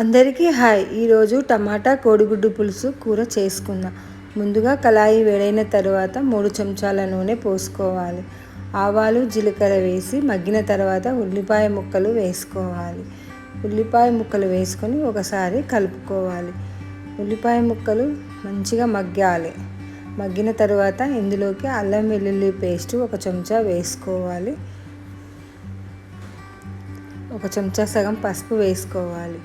అందరికీ హాయ్. ఈరోజు టమాటా కోడిగుడ్డు పులుసు కూర చేసుకుందాం. ముందుగా కళాయి వేడైన తర్వాత మూడు చెంచాల నూనె పోసుకోవాలి. ఆవాలు జీలకర్ర వేసి మగ్గిన తర్వాత ఉల్లిపాయ ముక్కలు వేసుకోవాలి. ఉల్లిపాయ ముక్కలు వేసుకొని ఒకసారి కలుపుకోవాలి. ఉల్లిపాయ ముక్కలు మంచిగా మగ్గాలి. మగ్గిన తర్వాత ఇందులోకి అల్లం వెల్లుల్లి పేస్ట్ ఒక చెంచా వేసుకోవాలి. ఒక చెంచా సగం పసుపు వేసుకోవాలి.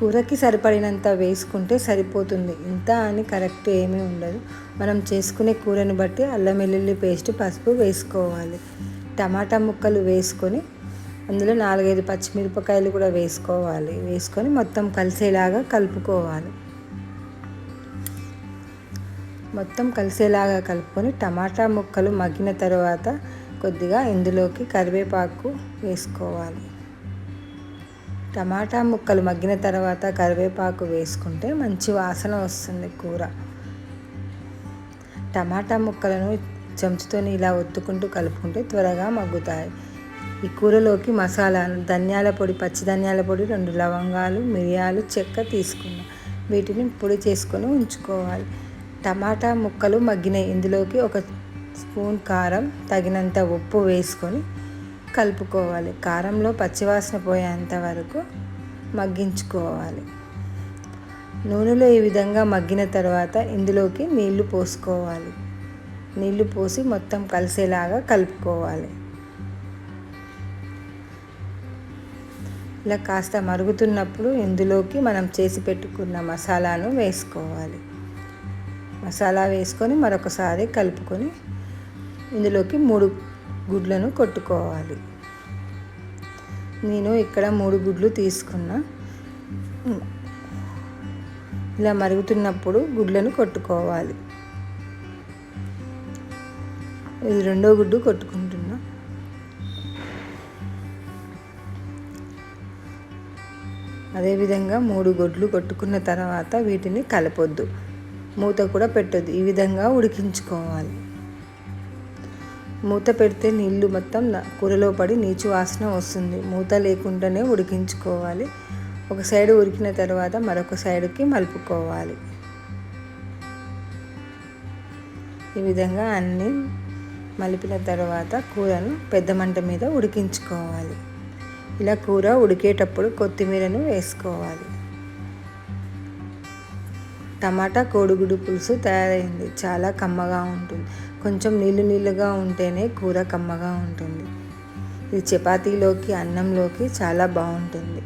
కూరకి సరిపడినంత వేసుకుంటే సరిపోతుంది. ఇంత అని కరెక్ట్ ఏమీ ఉండదు. మనం చేసుకునే కూరని బట్టి అల్లం వెల్లుల్లి పేస్ట్ పసుపు వేసుకోవాలి. టమాటా ముక్కలు వేసుకొని అందులో నాలుగైదు పచ్చిమిరపకాయలు కూడా వేసుకోవాలి. వేసుకొని మొత్తం కలిసేలాగా కలుపుకోవాలి. మొత్తం కలిసేలాగా కలుపుకొని టమాటా ముక్కలు మగ్గిన తర్వాత కొద్దిగా ఇందులోకి కరివేపాకు వేసుకోవాలి. టమాటా ముక్కలు మగ్గిన తర్వాత కరివేపాకు వేసుకుంటే మంచి వాసన వస్తుంది కూర. టమాటా ముక్కలను చెంచుతోని ఇలా ఒత్తుకుంటూ కలుపుకుంటే త్వరగా మగ్గుతాయి. ఈ కూరలోకి మసాలా ధనియాల పొడి పచ్చి ధనియాల పొడి రెండు లవంగాలు మిరియాలు చెక్క తీసుకున్నాం వీటిని పొడి చేసుకొని ఉంచుకోవాలి. టమాటా ముక్కలు మగ్గిన ఇందులోకి ఒక స్పూన్ కారం తగినంత ఉప్పు వేసుకొని కలుపుకోవాలి. కారంలో పచ్చివాసన పోయేంత వరకు మగ్గించుకోవాలి. నూనెలో ఈ విధంగా మగ్గిన తర్వాత ఇందులోకి నీళ్ళు పోసుకోవాలి. నీళ్ళు పోసి మొత్తం కలిసేలాగా కలుపుకోవాలి. ఇలా కాస్త మరుగుతున్నప్పుడు ఇందులోకి మనం చేసి పెట్టుకున్న మసాలాను వేసుకోవాలి. మసాలా వేసుకొని మరొకసారి కలుపుకొని ఇందులోకి మూడు గుడ్లను కొట్టుకోవాలి. నేను ఇక్కడ మూడు గుడ్లు తీసుకున్నా. ఇలా మరుగుతున్నప్పుడు గుడ్లను కొట్టుకోవాలి. ఇది రెండో గుడ్డు కొట్టుకుంటున్నా. అదేవిధంగా మూడు గుడ్లు కొట్టుకున్న తర్వాత వీటిని కలపొద్దు. మూత కూడా పెట్టొద్దు. ఈ విధంగా ఉడికించుకోవాలి. మూత పెడితే నీళ్ళు మొత్తం కూరలో పడి నీచు వాసన వస్తుంది. మూత లేకుండానే ఉడికించుకోవాలి. ఒక సైడ్ ఉడికిన తర్వాత మరొక సైడ్కి మలుపుకోవాలి. ఈ విధంగా అన్నీ మలిపిన తర్వాత కూరను పెద్ద మంట మీద ఉడికించుకోవాలి. ఇలా కూర ఉడికేటప్పుడు కొత్తిమీరను వేసుకోవాలి. టమాటా కోడిగుడు పులుసు తయారైంది. చాలా కమ్మగా ఉంటుంది. కొంచెం నీళ్ళు నీళ్ళుగా ఉంటేనే కూర కమ్మగా ఉంటుంది. ఇది చపాతీలోకి అన్నంలోకి చాలా బాగుంటుంది.